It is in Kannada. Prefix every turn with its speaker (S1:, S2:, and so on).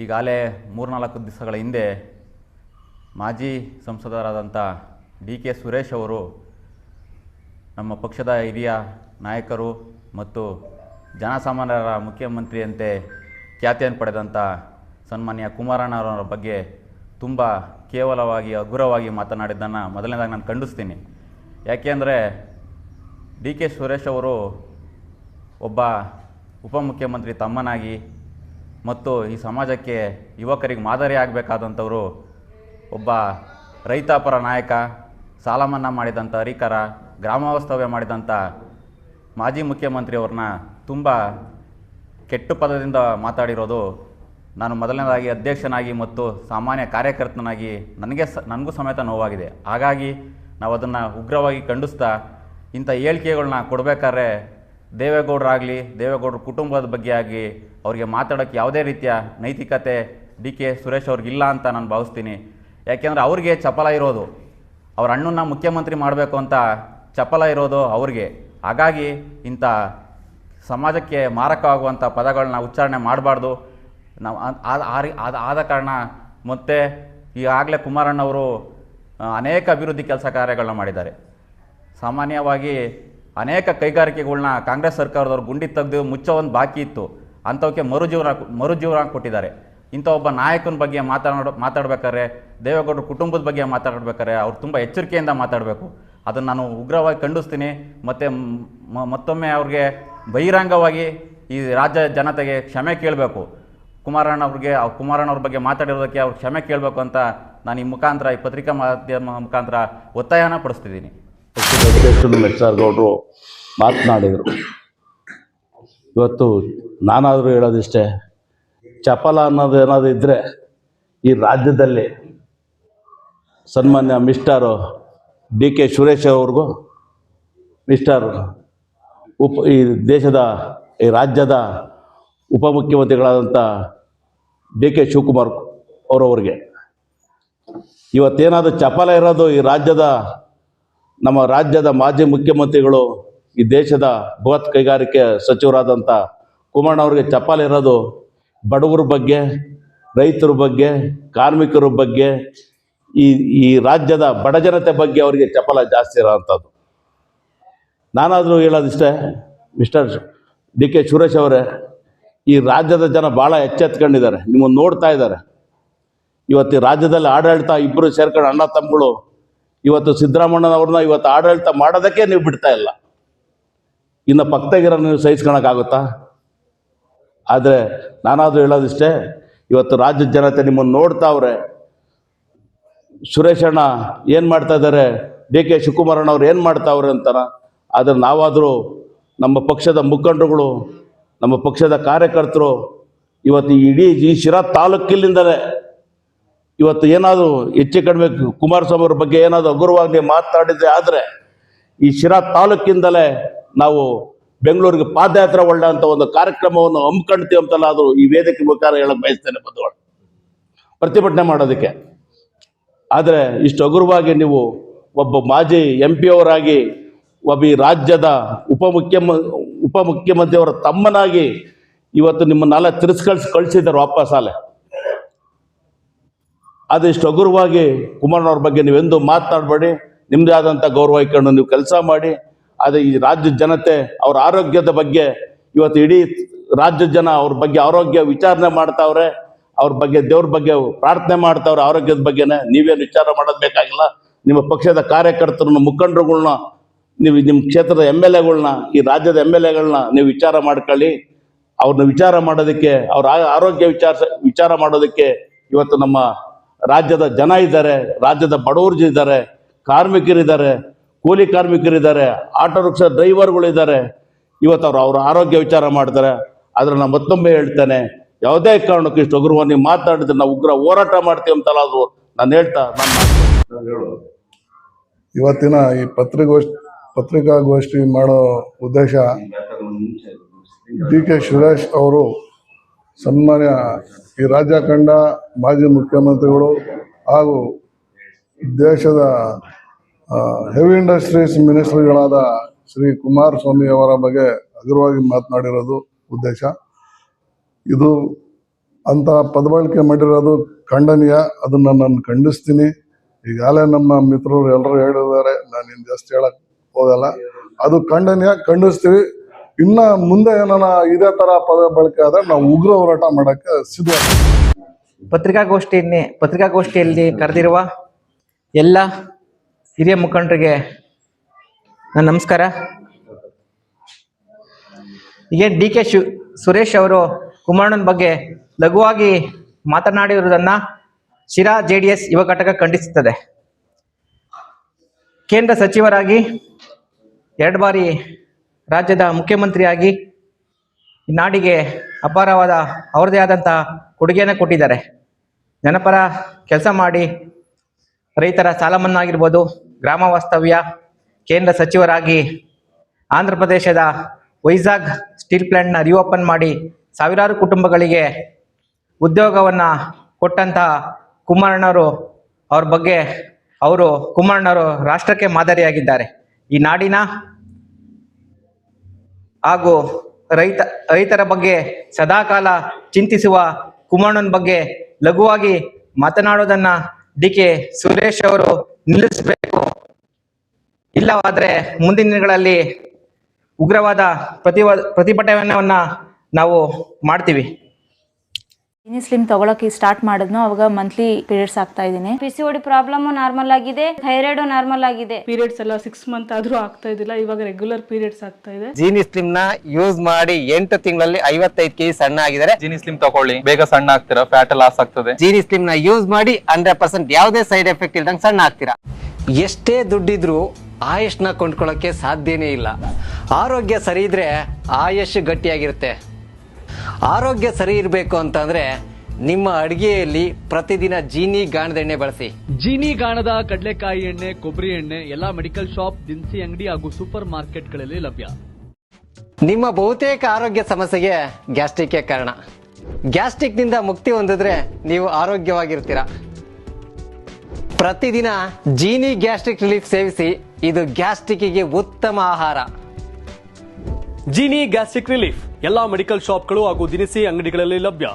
S1: ಈಗಾಗಲೇ ಮೂರ್ನಾಲ್ಕು ದಿವಸಗಳ ಹಿಂದೆ ಮಾಜಿ ಸಂಸದರಾದಂಥ ಡಿ ಕೆ ಸುರೇಶ್ ಅವರು ನಮ್ಮ ಪಕ್ಷದ ಹಿರಿಯ ನಾಯಕರು ಮತ್ತು ಜನಸಾಮಾನ್ಯರ ಮುಖ್ಯಮಂತ್ರಿಯಂತೆ ಖ್ಯಾತಿಯನ್ನು ಪಡೆದಂಥ ಸನ್ಮಾನ್ಯ ಕುಮಾರಣ್ಣವರ ಬಗ್ಗೆ ತುಂಬ ಕೇವಲವಾಗಿ ಹಗುರವಾಗಿ ಮಾತನಾಡಿದ್ದನ್ನು ಮೊದಲನೇದಾಗಿ ನಾನು ಖಂಡಿಸ್ತೀನಿ. ಯಾಕೆಂದರೆ ಡಿ ಕೆ ಸುರೇಶ್ ಅವರು ಒಬ್ಬ ಉಪಮುಖ್ಯಮಂತ್ರಿ ತಮ್ಮನಾಗಿ ಮತ್ತು ಈ ಸಮಾಜಕ್ಕೆ ಯುವಕರಿಗೆ ಮಾದರಿ ಆಗಬೇಕಾದಂಥವರು ಒಬ್ಬ ರೈತಾಪರ ನಾಯಕ ಸಾಲ ಮನ್ನಾ ಮಾಡಿದಂಥ ಹರಿಕರ ಗ್ರಾಮವಾಸ್ತವ್ಯ ಮಾಡಿದಂಥ ಮಾಜಿ ಮುಖ್ಯಮಂತ್ರಿಯವ್ರನ್ನ ತುಂಬ ಕೆಟ್ಟ ಪದದಿಂದ ಮಾತಾಡಿರೋದು ನಾನು ಮೊದಲನೇದಾಗಿ ಅಧ್ಯಕ್ಷನಾಗಿ ಮತ್ತು ಸಾಮಾನ್ಯ ಕಾರ್ಯಕರ್ತನಾಗಿ ನನಗೆ ಸ, ನನಗೂ ಸಮೇತ ನೋವಾಗಿದೆ. ಹಾಗಾಗಿ ನಾವು ಅದನ್ನು ಉಗ್ರವಾಗಿ ಖಂಡಿಸ್ತಾ ಇಂಥ ಹೇಳಿಕೆಗಳನ್ನ ಕೊಡಬೇಕಾದ್ರೆ ದೇವೇಗೌಡರಾಗಲಿ, ದೇವೇಗೌಡರ ಕುಟುಂಬದ ಬಗ್ಗೆ ಆಗಲಿ ಅವರಿಗೆ ಮಾತಾಡೋಕ್ಕೆ ಯಾವುದೇ ರೀತಿಯ ನೈತಿಕತೆ ಡಿ ಕೆ ಸುರೇಶ್ ಅವ್ರಿಗಿಲ್ಲ ಅಂತ ನಾನು ಭಾವಿಸ್ತೀನಿ. ಯಾಕೆಂದರೆ ಅವ್ರಿಗೆ ಚಪಲ ಇರೋದು. ಅವ್ರ ಅಣ್ಣನ್ನ ಮುಖ್ಯಮಂತ್ರಿ ಮಾಡಬೇಕು ಅಂತ ಚಪಲ ಇರೋದು ಅವ್ರಿಗೆ. ಹಾಗಾಗಿ ಇಂಥ ಸಮಾಜಕ್ಕೆ ಮಾರಕವಾಗುವಂಥ ಪದಗಳನ್ನ ಉಚ್ಚಾರಣೆ ಮಾಡಬಾರ್ದು. ನಾವು ಆದ ಆದ ಕಾರಣ ಮತ್ತು ಈಗಾಗಲೇ ಕುಮಾರಣ್ಣವರು ಅನೇಕ ಅಭಿವೃದ್ಧಿ ಕೆಲಸ ಕಾರ್ಯಗಳನ್ನ ಮಾಡಿದ್ದಾರೆ. ಸಾಮಾನ್ಯವಾಗಿ ಅನೇಕ ಕೈಗಾರಿಕೆಗಳನ್ನ ಕಾಂಗ್ರೆಸ್ ಸರ್ಕಾರದವ್ರು ಗುಂಡಿ ತೆಗೆದು ಮುಚ್ಚೋ ಒಂದು ಬಾಕಿ ಇತ್ತು. ಅಂಥವಕ್ಕೆ ಮರುಜೀವನ ಮರುಜೀವನ ಕೊಟ್ಟಿದ್ದಾರೆ. ಇಂಥ ಒಬ್ಬ ನಾಯಕನ ಬಗ್ಗೆ ಮಾತಾಡ ಮಾತಾಡ್ಬೇಕಾದ್ರೆ, ದೇವೇಗೌಡರ ಕುಟುಂಬದ ಬಗ್ಗೆ ಮಾತಾಡ್ಬೇಕಾದ್ರೆ ಅವ್ರು ತುಂಬ ಎಚ್ಚರಿಕೆಯಿಂದ ಮಾತಾಡಬೇಕು. ಅದನ್ನು ನಾನು ಉಗ್ರವಾಗಿ ಖಂಡಿಸ್ತೀನಿ. ಮತ್ತು ಮತ್ತೊಮ್ಮೆ ಅವ್ರಿಗೆ ಬಹಿರಂಗವಾಗಿ ಈ ರಾಜ್ಯ ಜನತೆಗೆ ಕ್ಷಮೆ ಕೇಳಬೇಕು. ಕುಮಾರಣ್ಣ ಅವ್ರಿಗೆ ಅವ್ರು ಕುಮಾರಣ್ಣ ಅವ್ರ ಬಗ್ಗೆ ಮಾತಾಡಿರೋದಕ್ಕೆ ಅವ್ರು ಕ್ಷಮೆ ಕೇಳಬೇಕು ಅಂತ ನಾನು ಈ ಮುಖಾಂತರ, ಈ ಪತ್ರಿಕಾ ಮಾಧ್ಯಮ ಮುಖಾಂತರ ಒತ್ತಾಯನ ಪಡಿಸ್ತಿದ್ದೀನಿ.
S2: ಎಚ್ ಗೌಡರು ಮಾತನಾಡಿದರು. ಇವತ್ತು ನಾನಾದರೂ ಹೇಳೋದಿಷ್ಟೇ, ಚಪಲ ಅನ್ನೋದು ಏನಾದರೂ ಇದ್ದರೆ ಈ ರಾಜ್ಯದಲ್ಲಿ ಸನ್ಮಾನ್ಯ ಮಿಸ್ಟರು ಡಿ ಕೆ ಸುರೇಶ್ ಅವ್ರಿಗೂ, ಮಿಸ್ಟರ್ ಉಪ, ಈ ದೇಶದ, ಈ ರಾಜ್ಯದ ಉಪಮುಖ್ಯಮಂತ್ರಿಗಳಾದಂಥ ಡಿ ಕೆ ಶಿವಕುಮಾರ್ ಅವರವ್ರಿಗೆ. ಇವತ್ತೇನಾದರೂ ಚಪಲ ಇರೋದು ಈ ರಾಜ್ಯದ ನಮ್ಮ ರಾಜ್ಯದ ಮಾಜಿ ಮುಖ್ಯಮಂತ್ರಿಗಳು ಈ ದೇಶದ ಬೃಹತ್ ಕೈಗಾರಿಕೆ ಸಚಿವರಾದಂಥ ಕುಮಾರಣ್ಣ ಅವರಿಗೆ ಚಪ್ಪಾಲೆ ಇರೋದು ಬಡವರ ಬಗ್ಗೆ, ರೈತರ ಬಗ್ಗೆ, ಕಾರ್ಮಿಕರ ಬಗ್ಗೆ, ಈ ಈ ರಾಜ್ಯದ ಬಡಜನತೆ ಬಗ್ಗೆ ಅವರಿಗೆ ಚಪಲ ಜಾಸ್ತಿ ಇರೋವಂಥದ್ದು. ನಾನಾದರೂ ಹೇಳೋದಿಷ್ಟೇ, ಮಿಸ್ಟರ್ ಡಿ ಕೆ ಸುರೇಶ್ ಅವರೇ, ಈ ರಾಜ್ಯದ ಜನ ಭಾಳ ಎಚ್ಚೆತ್ಕೊಂಡಿದ್ದಾರೆ, ನಿಮ್ಮನ್ನು ನೋಡ್ತಾ ಇದ್ದಾರೆ. ಇವತ್ತು ರಾಜ್ಯದಲ್ಲಿ ಆಡಳಿತ ಇಬ್ಬರು ಸೇರ್ಕೊಂಡು ಅಣ್ಣ ತಮ್ಮಗಳು ಇವತ್ತು ಸಿದ್ದರಾಮಣ್ಣನವ್ರನ್ನ ಇವತ್ತು ಆಡಳಿತ ಮಾಡೋದಕ್ಕೆ ನೀವು ಬಿಡ್ತಾ ಇಲ್ಲ. ಇನ್ನು ಪಕ್ಕದಾಗಿರೋ ನೀವು ಸಹಿಸ್ಕೊಳಕ್ಕಾಗುತ್ತಾ? ಆದರೆ ನಾನಾದರೂ ಹೇಳೋದಿಷ್ಟೇ, ಇವತ್ತು ರಾಜ್ಯದ ಜನತೆ ನಿಮ್ಮನ್ನು ನೋಡ್ತಾವ್ರೆ ಸುರೇಶಣ್ಣ ಏನು ಮಾಡ್ತಾ ಇದ್ದಾರೆ ಡಿ ಕೆ ಶಿವಕುಮಾರಣ್ಣ ಅವ್ರು ಏನು ಮಾಡ್ತಾವ್ರೆ ಅಂತಾರ? ಆದರೆ ನಾವಾದರೂ ನಮ್ಮ ಪಕ್ಷದ ಮುಖಂಡರುಗಳು, ನಮ್ಮ ಪಕ್ಷದ ಕಾರ್ಯಕರ್ತರು, ಇವತ್ತು ಇಡೀ ಈ ಶಿರಾ ತಾಲೂಕಿನಿಂದಲೇ ಇವತ್ತು ಏನಾದರೂ ಹೆಚ್ಚು ಕಡಿಮೆ ಕುಮಾರಸ್ವಾಮಿ ಅವ್ರ ಬಗ್ಗೆ ಏನಾದರೂ ಹಗುರವಾಗಿ ಮಾತನಾಡಿದ್ರೆ ಆದರೆ ಈ ಶಿರಾ ತಾಲೂಕಿಂದಲೇ ನಾವು ಬೆಂಗಳೂರಿಗೆ ಪಾದಯಾತ್ರೆ ಒಳ್ಳೆ ಅಂತ ಒಂದು ಕಾರ್ಯಕ್ರಮವನ್ನು ಹಮ್ಮಿಕೊಳ್ತೀವಿ ಅಂತಲ್ಲ ಅದು ಈ ವೇದಿಕೆ ಮುಖಾಂತರ ಹೇಳಕ್ ಬಯಸ್ತೇನೆ ಬಂಧುಗಳು. ಪ್ರತಿಭಟನೆ ಮಾಡೋದಕ್ಕೆ. ಆದರೆ ಇಷ್ಟು ಅಗುರವಾಗಿ ನೀವು ಒಬ್ಬ ಮಾಜಿ ಎಂ ಪಿ ಅವರಾಗಿ ಒಬ್ಬ ಈ ರಾಜ್ಯದ ಉಪಮುಖ್ಯಮ ಉಪಮುಖ್ಯಮಂತ್ರಿಯವರ ತಮ್ಮನಾಗಿ ಇವತ್ತು ನಿಮ್ಮನ್ನೆಲ್ಲ ತಿರಸ್ಕಳಿಸಿ ಕಳಿಸಿದ್ದಾರೆ ವಾಪಸ್ ಅಲೆ ಅದಿಷ್ಟು ಹಗುರವಾಗಿ ಕುಮಾರನವ್ರ ಬಗ್ಗೆ ನೀವೆಂದು ಮಾತನಾಡಬೇಡಿ ನಿಮ್ಮದೇ ಆದಂಥ ಗೌರವ ಇಟ್ಕೊಂಡು ನೀವು ಕೆಲಸ ಮಾಡಿ. ಆದರೆ ಈ ರಾಜ್ಯದ ಜನತೆ, ಅವ್ರ ಆರೋಗ್ಯದ ಬಗ್ಗೆ ಇವತ್ತು ಇಡೀ ರಾಜ್ಯದ ಜನ ಅವ್ರ ಬಗ್ಗೆ ಆರೋಗ್ಯ ವಿಚಾರಣೆ ಮಾಡ್ತಾವ್ರೆ, ಅವ್ರ ಬಗ್ಗೆ ದೇವ್ರ ಬಗ್ಗೆ ಪ್ರಾರ್ಥನೆ ಮಾಡ್ತಾವ್ರೆ ಆರೋಗ್ಯದ ಬಗ್ಗೆನೇ ನೀವೇನು ವಿಚಾರ ಮಾಡೋದು ಬೇಕಾಗಿಲ್ಲ. ನಿಮ್ಮ ಪಕ್ಷದ ಕಾರ್ಯಕರ್ತರನ್ನ, ಮುಖಂಡರುಗಳ್ನ, ನೀವು ನಿಮ್ಮ ಕ್ಷೇತ್ರದ ಎಂ ಎಲ್ ಎಗಳ್ನ ಈ ರಾಜ್ಯದ ಎಂ ಎಲ್ ಎಗಳನ್ನ ನೀವು ವಿಚಾರ ಮಾಡ್ಕೊಳ್ಳಿ. ಅವ್ರನ್ನ ವಿಚಾರ ಮಾಡೋದಕ್ಕೆ, ಅವ್ರ ಆರೋಗ್ಯ ವಿಚಾರ ವಿಚಾರ ಮಾಡೋದಕ್ಕೆ ಇವತ್ತು ನಮ್ಮ ರಾಜ್ಯದ ಜನ ಇದ್ದಾರೆ, ರಾಜ್ಯದ ಬಡವರು ಇದ್ದಾರೆ, ಕಾರ್ಮಿಕರಿದ್ದಾರೆ, ಕೂಲಿ ಕಾರ್ಮಿಕರಿದ್ದಾರೆ, ಆಟೋ ರಿಕ್ಷಾ ಡ್ರೈವರ್ಗಳಿದ್ದಾರೆ ಇವತ್ತು ಅವರು ಅವರ ಆರೋಗ್ಯ ವಿಚಾರ ಮಾಡ್ತಾರೆ. ಆದರೆ ನಾನು ಮತ್ತೊಮ್ಮೆ ಹೇಳ್ತೇನೆ, ಯಾವುದೇ ಕಾರಣಕ್ಕೂ ಇಷ್ಟು ಉಗ್ರವಾಗಿ ನೀವು ಮಾತಾಡಿದ್ರೆ ನಾವು ಉಗ್ರ ಹೋರಾಟ ಮಾಡ್ತೀವಿ ಅಂತಲ್ಲ ಅದು. ನಾನು ಹೇಳ್ತಾ, ನಾನು ಹೇಳು.
S3: ಇವತ್ತಿನ ಈ ಪತ್ರಿಕೋಷ್ಠಿ ಪತ್ರಿಕಾಗೋಷ್ಠಿ ಮಾಡೋ ಉದ್ದೇಶ ಡಿ ಕೆ ಸುರೇಶ್ ಅವರು ಸನ್ಮಾನ್ಯ ಈ ರಾಜ್ಯ ಕಂಡ ಮಾಜಿ ಮುಖ್ಯಮಂತ್ರಿಗಳು ಹಾಗೂ ದೇಶದ ಹೆವಿ ಇಂಡಸ್ಟ್ರೀಸ್ ಮಿನಿಸ್ಟರ್ಗಳಾದ ಶ್ರೀ ಕುಮಾರಸ್ವಾಮಿ ಅವರ ಬಗ್ಗೆ ಹಗುರವಾಗಿ ಮಾತನಾಡಿರೋದು ಉದ್ದೇಶ. ಇದು ಅಂತ ಪದಬಳಕೆ ಮಾಡಿರೋದು ಖಂಡನೀಯ ಅದನ್ನ ನಾನು ಖಂಡಿಸ್ತೀನಿ. ಈಗಾಗಲೇ ನಮ್ಮ ಮಿತ್ರರು ಎಲ್ಲರೂ ಹೇಳಿದ್ದಾರೆ ನಾನು ಇನ್ನು ಜಾಸ್ತಿ ಹೇಳಕ್ಕೆ ಹೋಗಲ್ಲ. ಅದು ಖಂಡನೀಯ, ಖಂಡಿಸ್ತೀವಿ. ಇನ್ನ ಮುಂದೆ ಏನಾನ ಇದೇ ತರ ಪದ ಬಳಕೆ ಆದ್ರೆ ನಾವು ಉಗ್ರ ಹೋರಾಟ ಮಾಡಕ್ಕೆ ಸಿದ್ಧ.
S4: ಪತ್ರಿಕಾಗೋಷ್ಠಿಯಲ್ಲಿ ಪತ್ರಿಕಾಗೋಷ್ಠಿಯಲ್ಲಿ ಕರೆದಿರುವ ಎಲ್ಲ ಹಿರಿಯ ಮುಖಂಡರಿಗೆ ನನ್ನ ನಮಸ್ಕಾರ. ಈಗ ಡಿ ಕೆ ಶಿವ್ ಸುರೇಶ್ ಅವರು ಕುಮಾರಣ್ಣನ ಬಗ್ಗೆ ಲಘುವಾಗಿ ಮಾತನಾಡಿರುವುದನ್ನು ಶಿರಾ ಜೆ ಡಿ ಎಸ್ ಯುವ ಘಟಕ ಖಂಡಿಸುತ್ತದೆ. ಕೇಂದ್ರ ಸಚಿವರಾಗಿ ಎರಡು ಬಾರಿ ರಾಜ್ಯದ ಮುಖ್ಯಮಂತ್ರಿಯಾಗಿ ನಾಡಿಗೆ ಅಪಾರವಾದ ಅವರದೇ ಆದಂತಹ ಕೊಡುಗೆಯನ್ನು ಕೊಟ್ಟಿದ್ದಾರೆ. ಜನಪರ ಕೆಲಸ ಮಾಡಿ ರೈತರ ಸಾಲ ಮನ್ನಾಗಿರ್ಬೋದು ಗ್ರಾಮ ವಾಸ್ತವ್ಯ, ಕೇಂದ್ರ ಸಚಿವರಾಗಿ ಆಂಧ್ರ ಪ್ರದೇಶದ ವೈಜಾಗ್ ಸ್ಟೀಲ್ ಪ್ಲ್ಯಾಂಟ್ನ ರಿಓಪನ್ ಮಾಡಿ ಸಾವಿರಾರು ಕುಟುಂಬಗಳಿಗೆ ಉದ್ಯೋಗವನ್ನು ಕೊಟ್ಟಂತಹ ಕುಮಾರಣ್ಣರು ಅವ್ರ ಬಗ್ಗೆ ಅವರು ಕುಮಾರಣ್ಣರು ರಾಷ್ಟ್ರಕ್ಕೆ ಮಾದರಿಯಾಗಿದ್ದಾರೆ. ಈ ನಾಡಿನ ಹಾಗೂ ರೈತ, ರೈತರ ಬಗ್ಗೆ ಸದಾಕಾಲ ಚಿಂತಿಸುವ ಕುಮಾರಣ್ಣನ ಬಗ್ಗೆ ಲಘುವಾಗಿ ಮಾತನಾಡೋದನ್ನ ಡಿ. ಕೆ. ಸುರೇಶ್ ಅವರು ನಿಲ್ಲಿಸಬೇಕು. ಇಲ್ಲವಾದ್ರೆ ಮುಂದಿನ ದಿನಗಳಲ್ಲಿ ಉಗ್ರವಾದ ಪ್ರತಿವ, ಪ್ರತಿಭಟನೆಯನ್ನ ನಾವು ಮಾಡ್ತೀವಿ.
S5: ಜಿನಿ ಸ್ಲಿಮ್ ತಗೊಳಕ್ಕೆ ಸ್ಟಾರ್ಟ್ ಮಾಡಿದ್ನು ಅವಾಗ ಮಂತ್ಲಿ ಪೀರಿಯಡ್ಸ್ ಆಗ್ತಾ ಇದ್ದೀನಿ
S6: P C O D problem normal ಆಗಿದೆ ಥೈರಾಯ್ಡ್ ನಾರ್ಮಲ್ ಆಗಿದೆ.
S7: ಪೀರಿಯಡ್ಸ್ ಎಲ್ಲ ಸಿಕ್ಸ್ ಮಂತ್ ಆದ್ರೂ ಆಗ್ತಾ ಇದಿಲ್ಲ ಇವಾಗ ರೆಗ್ಯುಲರ್ ಪೀರಿಯಡ್ಸ್ ಆಗ್ತಾ ಇದೆ.
S8: ಜೀನಿ ಸ್ಲಿಮ್ನ ಯೂಸ್ ಮಾಡಿ ಎಂಟು ತಿಂಗಳಲ್ಲಿ ಐವತ್ತೈದು ಕೆಜಿ ಸಣ್ಣ ಆಗಿದ್ದಾರೆ.
S9: ಜೀನಿ ಸ್ಲಿಮ್ ತಗೊಳ್ಳಿ ಬೇಗ ಸಣ್ಣ ಆಗ್ತೀರಾ ಫ್ಯಾಟ್ ಲಾಸ್ ಆಗ್ತದೆ.
S8: ಜೀನಿ ಸ್ಲಿಮ್ನ ಯೂಸ್ ಮಾಡಿ ಹಂಡ್ರೆಡ್ ಪರ್ಸೆಂಟ್ ಯಾವುದೇ ಸೈಡ್ ಎಫೆಕ್ಟ್ ಇಲ್ದಂಗೆ ಸಣ್ಣ ಆಗ್ತೀರಾ. ಎಷ್ಟೇ ದುಡ್ಡಿದ್ರು ಆಯುಷ್ನ ಕೊಂಡ್ಕೊಳ್ಳೋಕೆ ಸಾಧ್ಯನೇ ಇಲ್ಲ. ಆರೋಗ್ಯ ಸರಿ ಇದ್ರೆ ಆಯುಷ್ ಗಟ್ಟಿಯಾಗಿರುತ್ತೆ. ಆರೋಗ್ಯ ಸರಿ ಇರಬೇಕು ಅಂತಂದ್ರೆ ನಿಮ್ಮ ಅಡಿಗೆಯಲ್ಲಿ ಪ್ರತಿದಿನ ಜೀನಿ ಗಾಣದ ಎಣ್ಣೆ ಬಳಸಿ.
S10: ಜೀನಿ ಗಾಣದ ಕಡಲೆಕಾಯಿ ಎಣ್ಣೆ ಕೊಬ್ಬರಿ ಎಣ್ಣೆ ಎಲ್ಲಾ ಮೆಡಿಕಲ್ ಶಾಪ್ ದಿನಸಿ ಅಂಗಡಿ ಹಾಗೂ ಸೂಪರ್ ಮಾರ್ಕೆಟ್ಗಳಲ್ಲಿ ಲಭ್ಯ.
S8: ನಿಮ್ಮ ಬಹುತೇಕ ಆರೋಗ್ಯ ಸಮಸ್ಯೆಗೆ ಗ್ಯಾಸ್ಟ್ರಿಕ್ ಕಾರಣ. ಗ್ಯಾಸ್ಟ್ರಿಕ್ನಿಂದ ಮುಕ್ತಿ ಹೊಂದಿದ್ರೆ ನೀವು ಆರೋಗ್ಯವಾಗಿರ್ತೀರಾ. ಪ್ರತಿದಿನ ಜೀನಿ ಗ್ಯಾಸ್ಟ್ರಿಕ್ ರಿಲೀಫ್ ಸೇವಿಸಿ ಇದು ಗ್ಯಾಸ್ಟ್ರಿಕ್ಗೆ ಉತ್ತಮ ಆಹಾರ.
S10: Jeeni gastric relief. ಎಲ್ಲಾ ಮೆಡಿಕಲ್ ಶಾಪ್ಗಳು ಹಾಗೂ ದಿನಸಿ ಅಂಗಡಿಗಳಲ್ಲಿ ಲಭ್ಯ.